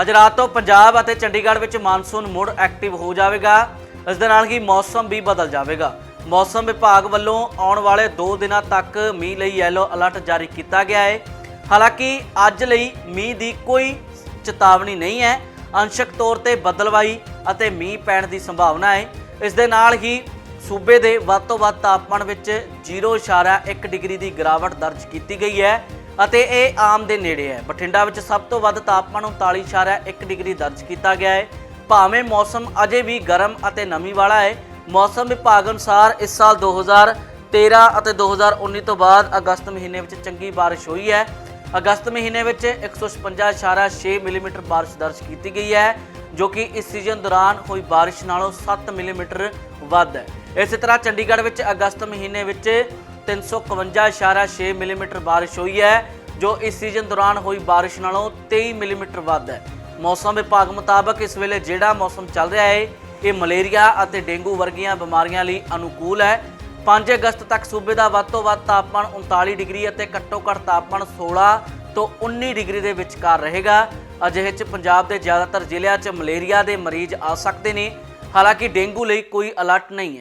ਅੱਜ ਰਾਤ ਤੋਂ ਪੰਜਾਬ ਅਤੇ ਚੰਡੀਗੜ੍ਹ ਵਿੱਚ ਮਾਨਸੂਨ ਮੁੜ ਐਕਟਿਵ ਹੋ ਜਾਵੇਗਾ। ਇਸ ਦੇ ਨਾਲ ਹੀ ਮੌਸਮ ਵੀ ਬਦਲ ਜਾਵੇਗਾ। ਮੌਸਮ ਵਿਭਾਗ ਵੱਲੋਂ ਆਉਣ ਵਾਲੇ 2 ਦਿਨਾਂ ਤੱਕ ਮੀਂਹ ਲਈ ਯੈਲੋ ਅਲਰਟ ਜਾਰੀ ਕੀਤਾ ਗਿਆ ਹੈ। ਹਾਲਾਂਕਿ ਅੱਜ ਲਈ ਮੀਂਹ ਦੀ ਕੋਈ ਚੇਤਾਵਨੀ ਨਹੀਂ ਹੈ। ਅੰਸ਼ਕ ਤੌਰ ਤੇ ਬਦਲਵਾਈ ਅਤੇ ਮੀਂਹ ਪੈਣ ਦੀ ਸੰਭਾਵਨਾ ਹੈ। ਇਸ ਦੇ ਨਾਲ ਹੀ ਸੂਬੇ ਦੇ ਵੱਧ ਤੋਂ ਵੱਧ ਤਾਪਮਾਨ ਵਿੱਚ 0.1 ਡਿਗਰੀ ਦੀ ਗਿਰਾਵਟ ਦਰਜ ਕੀਤੀ ਗਈ ਹੈ। ਅਤੇ ਇਹ ਆਮ ਦੇ ਨੇੜੇ ਹੈ। ਬਠਿੰਡਾ ਵਿੱਚ ਸਭ ਤੋਂ ਵੱਧ ਤਾਪਮਾਨ 39.1 ਡਿਗਰੀ ਦਰਜ ਕੀਤਾ ਗਿਆ ਹੈ। ਭਾਵੇਂ ਮੌਸਮ ਅਜੇ ਵੀ ਗਰਮ ਅਤੇ ਨਮੀ ਵਾਲਾ ਹੈ, ਮੌਸਮ ਵਿਭਾਗ ਅਨੁਸਾਰ ਇਸ ਸਾਲ 2013 ਅਤੇ 2019 ਤੋਂ ਬਾਅਦ ਅਗਸਤ ਮਹੀਨੇ ਵਿੱਚ ਚੰਗੀ ਬਾਰਿਸ਼ ਹੋਈ ਹੈ। ਅਗਸਤ ਮਹੀਨੇ ਵਿੱਚ 156.6 ਮਿਲੀਮੀਟਰ ਬਾਰਿਸ਼ ਦਰਜ ਕੀਤੀ ਗਈ ਹੈ, ਜੋ ਕਿ ਇਸ ਸੀਜ਼ਨ ਦੌਰਾਨ ਹੋਈ ਬਾਰਿਸ਼ ਨਾਲੋਂ 7 ਮਿਲੀਮੀਟਰ ਵੱਧ ਹੈ। ਇਸੇ ਤਰ੍ਹਾਂ ਚੰਡੀਗੜ੍ਹ ਵਿੱਚ ਅਗਸਤ ਮਹੀਨੇ ਵਿੱਚ 351.6 ਮਿਲੀਮੀਟਰ ਬਾਰਿਸ਼ ਹੋਈ ਹੈ, ਜੋ ਇਸ ਸੀਜ਼ਨ ਦੌਰਾਨ ਹੋਈ ਬਾਰਿਸ਼ ਨਾਲੋਂ 23 ਮਿਲੀਮੀਟਰ ਵੱਧ ਹੈ। ਮੌਸਮ ਵਿਭਾਗ ਮੁਤਾਬਕ ਇਸ ਵੇਲੇ ਜਿਹੜਾ ਮੌਸਮ ਚੱਲ ਰਿਹਾ ਹੈ ਇਹ ਮਲੇਰੀਆ ਅਤੇ ਡੇਂਗੂ ਵਰਗੀਆਂ ਬਿਮਾਰੀਆਂ ਲਈ ਅਨੁਕੂਲ ਹੈ। 5 ਅਗਸਤ ਤੱਕ ਸੂਬੇ ਦਾ ਵੱਧ ਤੋਂ ਵੱਧ ਤਾਪਮਾਨ 39 ਡਿਗਰੀ ਅਤੇ ਘੱਟੋ ਘੱਟ ਤਾਪਮਾਨ 16 ਤੋਂ 19 ਡਿਗਰੀ ਦੇ ਵਿਚਕਾਰ ਰਹੇਗਾ। ਅਜਿਹੇ 'ਚ ਪੰਜਾਬ ਦੇ ਜ਼ਿਆਦਾਤਰ ਜ਼ਿਲ੍ਹਿਆਂ 'ਚ ਮਲੇਰੀਆ ਦੇ ਮਰੀਜ਼ ਆ ਸਕਦੇ ਨੇ। ਹਾਲਾਂਕਿ ਡੇਂਗੂ ਲਈ ਕੋਈ ਅਲਰਟ ਨਹੀਂ ਹੈ।